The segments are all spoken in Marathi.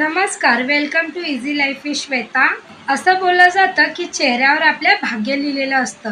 नमस्कार welcome to easy life with Shweta असं बोललं जातं की चेहऱ्यावर आपल्या भाग्य लिहिलेलं असतं.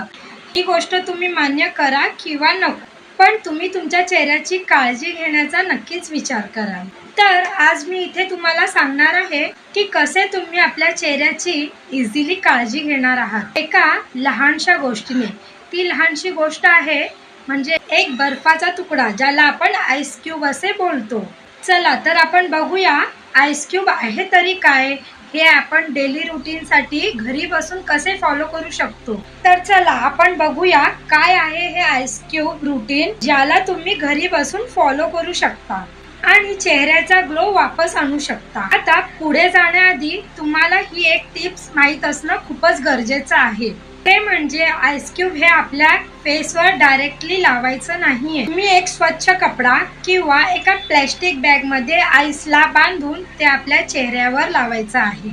ही गोष्ट तुम्ही मान्य करा किंवा नको पण तुम्ही तुमच्या चेहऱ्याची काळजी घेण्याचा नक्कीच विचार करा. तर आज मी इथे तुम्हाला सांगणार आहे की कसे तुम्ही आपल्या चेहऱ्याची इझिली काळजी घेणार आहात. एका लहानशा गोष्टीने. ती लहानशी गोष्ट आहे म्हणजे एक बर्फाचा तुकडा ज्याला आपण आईस क्यूब असे बोलतो. चला तर आपण बघूया आईस्क्यूब आहे तरी काय? हे आपण डेली रुटीन साठी घरी बसून कसे फॉलो करू शकतो? तर चला आपण बघूया काय आहे हे आईस्क्यूब रुटीन ज्याला तुम्ही घरी बसून फॉलो करू शकता आणि चेहऱ्याचा ग्लो वापस आणू शकता. आता पुढे जाण्याआधी तुम्हाला ही एक टिप्स माहीत असणं खूपच गरजेचं आहे. ते म्हणजे आईस क्यूब हे आपल्या फेसवर डायरेक्टली लावायचं नाहीये. तुम्ही एक स्वच्छ कपडा किंवा एका प्लॅस्टिक बॅगमध्ये आईसला बांधून ते आपल्या चेहऱ्यावर लावायचं आहे.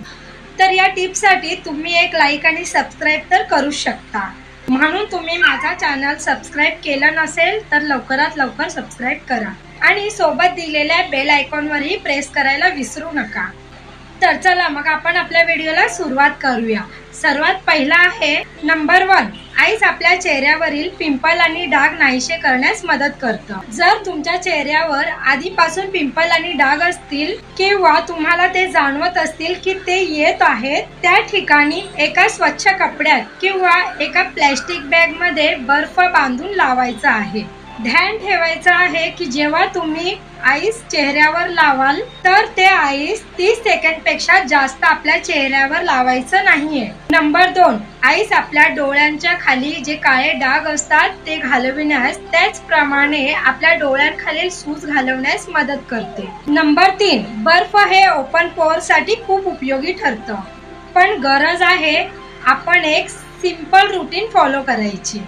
तर या टिपसाठी तुम्ही एक लाईक आणि सबस्क्राईब तर करू शकता. म्हणून तुम्ही माझा चॅनल सबस्क्राईब केलं नसेल तर लवकरात लवकर सबस्क्राईब करा. आणि सोबत दिलेल्या बेल आयकॉनवरही प्रेस करायला विसरू नका. तर चला मग आपण आपल्या व्हिडिओला सुरुवात करूया. सर्वात पहिला आहे नंबर वन. आईस आपल्या चेहऱ्यावरील पिंपल आणि डाग नाहीसे करण्यास मदत करतं. जर तुमच्या चेहऱ्यावर आधीपासून पिंपल आणि डाग असतील किंवा तुम्हाला ते जाणवत असतील की ते येत आहेत त्या ठिकाणी एका स्वच्छ कपड्यात किंवा एका प्लॅस्टिक बॅगमध्ये बर्फ बांधून लावायचा आहे. ध्यान ठेवायचं आहे की जेव्हा तुम्ही आईस चेहऱ्यावर लावाल तर ते आईस तीस सेकंडपेक्षा जास्त आपल्या चेहऱ्यावर लावायचं नाहीये. नंबर दोन आईस आपल्या डोळ्यांच्या खाली जे काळे डाग असतात ते घालविण्यास त्याचप्रमाणे आपल्या डोळ्यांखालील सूज घालवण्यास मदत करते. नंबर तीन बर्फ हे ओपन पोअरसाठी खूप उपयोगी ठरतं. पण गरज आहे आपण एक सिंपल रुटीन फॉलो करायची.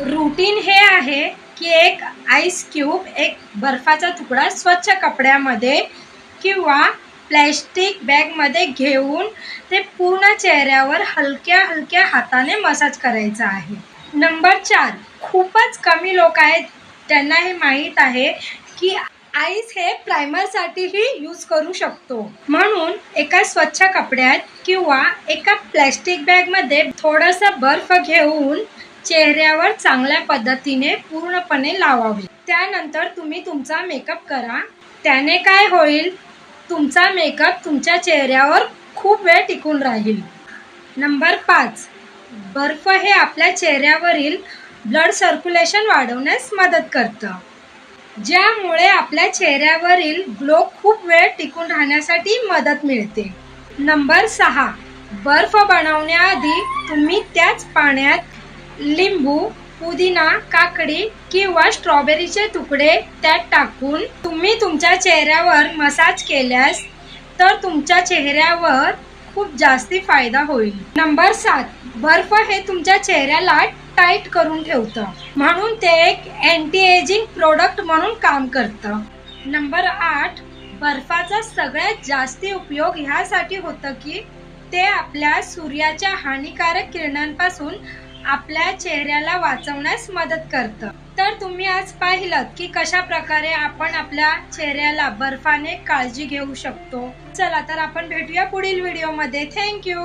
रुटीन हे आहे की एक आईस क्यूब एक बर्फाचा तुकडा स्वच्छ कपड्यामध्ये किंवा प्लॅस्टिक बॅगमध्ये घेऊन ते पूर्ण चेहऱ्यावर हलक्या हलक्या हाताने मसाज करायचा आहे. नंबर चार खूपच कमी लोक आहेत. त्यांना हे माहीत आहे की आईस हे प्रायमरसाठीही यूज करू शकतो. म्हणून एका स्वच्छ कपड्यात किंवा एका प्लॅस्टिक बॅगमध्ये थोडंसं बर्फ घेऊन चेहऱ्यावर चांगल्या पद्धतीने पूर्णपणे लावावे. त्यानंतर तुम्ही तुमचा मेकअप करा. त्याने काय होईल? तुमचा मेकअप तुमच्या चेहऱ्यावर खूप वेळ टिकून राहील. नंबर पाच. बर्फ हे आपल्या चेहऱ्यावरील ब्लड सर्क्युलेशन वाढवण्यास मदत करतं. ज्यामुळे आपल्या चेहऱ्यावरील ग्लो खूप वेळ टिकून राहण्यासाठी मदत मिळते. नंबर सहा. बर्फ बनवण्याआधी तुम्ही त्याच पाण्यात लिंबू पुदिना काकडी किंवा स्ट्रॉबेरीचे तुकडे त्यात टाकून तुम्ही तुमच्या चेहऱ्यावर मसाज केल्यास तर तुमच्या चेहऱ्यावर खूप जास्ती फायदा होईल. नंबर सात बर्फ हे तुमच्या चेहऱ्याला टाईट करून ठेवतं. म्हणून ते एक अँटी एजिंग प्रोडक्ट म्हणून काम करतं. नंबर आठ बर्फाचा सगळ्यात जास्ती उपयोग ह्यासाठी होतं की ते आपल्या सूर्याच्या हानिकारक किरणांपासून आपल्या चेहऱ्याला वाचवण्यास मदत करतं. तर तुम्ही आज पाहिलं की कशा प्रकारे आपण आपल्या चेहऱ्याला बर्फाने काळजी घेऊ शकतो. चला तर आपण भेटूया पुढील व्हिडिओमध्ये थँक्यू